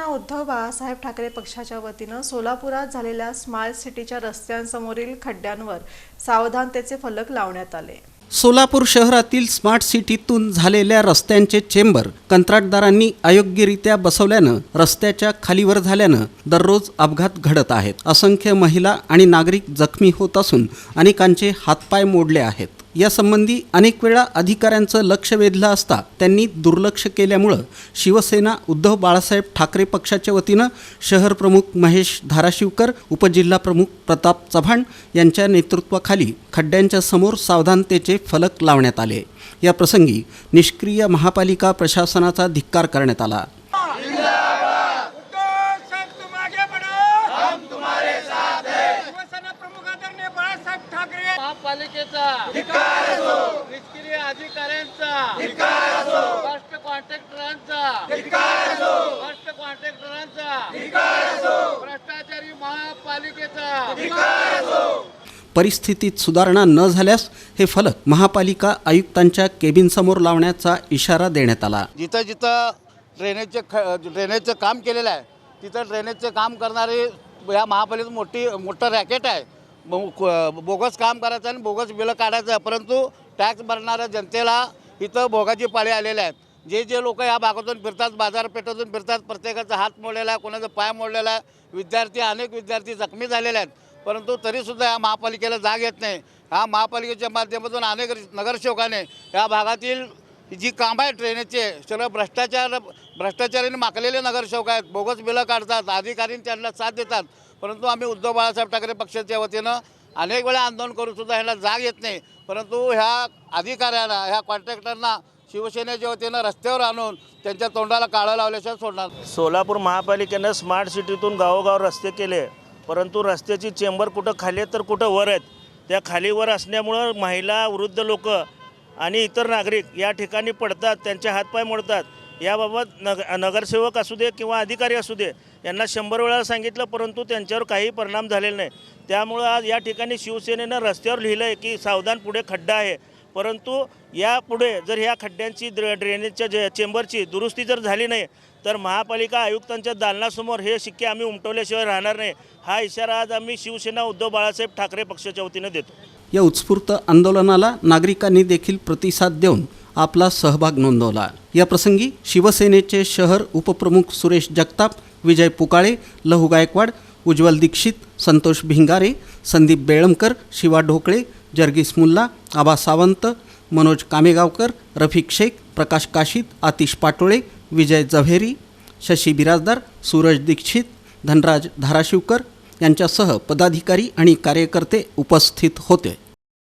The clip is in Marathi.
शिवसेना उद्धव बाळासाहेब ठाकरे पक्षाच्या वतीनं सोलापुरात झालेल्या स्मार्ट सिटीच्या रस्त्यांसमोरील खड्ड्यांवर सावधानतेचे फलक लावण्यात आले. सोलापूर शहरातील स्मार्ट सिटीतून झालेल्या रस्त्यांचे चेंबर कंत्राटदारांनी अयोग्यरित्या बसवल्यानं रस्त्याच्या खालीवर झाल्यानं दररोज अपघात घडत आहेत. असंख्य महिला आणि नागरिक जखमी होत असून अनेकांचे हातपाय मोडले आहेत. यासंबंधी अनेक वेळा अधिकाऱ्यांचं लक्ष वेधलं असता त्यांनी दुर्लक्ष केल्यामुळं शिवसेना उद्धव बाळासाहेब ठाकरे पक्षाच्या वतीनं शहर प्रमुख महेश धाराशिवकर उपजिल्हा प्रमुख प्रताप चव्हाण यांच्या नेतृत्वाखाली खड्ड्यांच्या समोर सावधानतेचे फलक लावण्यात आले. या प्रसंगी निष्क्रिय महापालिका प्रशासनाचा धिक्कार करण्यात आला उद्धव साहब तुम आगे बढ़ो हम तुम्हारे साथ हैं शिवसेना प्रमुख आदरणीय बाळासाहेब ठाकरे महापालिकेचा निष्क्रिय अधिकाऱ्यांचा. फर्स्ट कॉन्ट्रॅक्टरांचा. फर्स्ट कॉन्ट्रॅक्टरांचा. भ्रष्टाचारी महापालिकेचा. परिस्थितीत सुधारणा न झाल्यास हे फलक महापालिका आयुक्तांच्या केबिनसमोर लावण्याचा इशारा देण्यात आला. जिथं जिथं ड्रेनेजचे ख ड्रेनेजचं काम केलेलं आहे तिथं ड्रेनेजचं काम करणारी या महापालिकेत मोठी मोठं रॅकेट आहे. बोगस काम करायचं आणि बोगस बिलं काढायचं. परंतु टॅक्स भरणाऱ्या जनतेला इथं भोगाची पाळी आलेल्या आहेत. जे जे लोक या भागातून फिरतात बाजारपेठेतून फिरतात प्रत्येकाचा हात मोडलेला आहे कोणाचा पाय मोडलेला आहे. विद्यार्थी अनेक विद्यार्थी जखमी झालेले आहेत. परंतु तरीसुद्धा या महापालिकेला जाग येत नाही. ह्या महापालिकेच्या माध्यमातून अनेक नगरसेवकाने या भागातील जी कामं आहे ट्रेनेचे सगळं भ्रष्टाचार भ्रष्टाचाराने माकलेले नगरसेवक आहेत. बोगस बिलं काढतात अधिकारी त्यांना साथ देतात. परंतु आम्ही उद्धव बाळासाहेब ठाकरे पक्षाच्या वतीनं अनेक वेळा आंदोलन करूनसुद्धा ह्याला जाग येत नाही. परंतु ह्या अधिकाऱ्यांना ह्या कॉन्ट्रॅक्टरना शिवसेनेच्या वतीनं रस्त्यावर आणून त्यांच्या तोंडाला काळं लावल्याशिवाय सोडणार सोलापूर महापालिकेनं स्मार्ट सिटीतून गावोगाव रस्ते केले. परंतु रस्त्याची चेंबर कुठं खाली आहेत तर कुठं वर आहेत? त्या खालीवर असल्यामुळं महिला वृद्ध लोक आणि इतर नागरिक या ठिकाणी पडतात त्यांचे हातपाय मोडतात याबाबत नग नगरसेवक असू दे किंवा अधिकारी असू दे यांना शंभर वेळा सांगितलं परंतु त्यांच्यावर काही परिणाम झालेला नाही. त्यामुळं आज या ठिकाणी शिवसेनेनं रस्त्यावर लिहिलं आहे की सावधान पुढे खड्डा आहे. परंतु यापुढे जर ह्या खड्ड्यांची ड्रे ड्रेनेजच्या जे चेंबरची दुरुस्ती जर झाली नाही तर महापालिका आयुक्तांच्या दालनासमोर हे शिक्के आम्ही उमटवल्याशिवाय राहणार नाही. हा इशारा आज आम्ही शिवसेना उद्धव बाळासाहेब ठाकरे पक्षाच्या वतीनं देतो. या उत्स्फूर्त आंदोलनाला नागरिकांनी देखील प्रतिसाद देऊन आपला सहभाग नोंदवला. या प्रसंगी शिवसेनेचे शहर उपप्रमुख सुरेश जगताप विजय पुकाळे लहू गायकवाड उज्ज्वल दीक्षित संतोष भिंगारे संदीप बेळमकर शिवा ढोकळे जर्गीस मुल्ला आबा सावंत मनोज कामेगावकर रफिक शेख प्रकाश काशीत आतिश पाटोळे विजय जव्हेरी शशी बिराजदार सूरज दीक्षित धनराज धाराशिवकर यांच्यासह पदाधिकारी आणि कार्यकर्ते उपस्थित होते.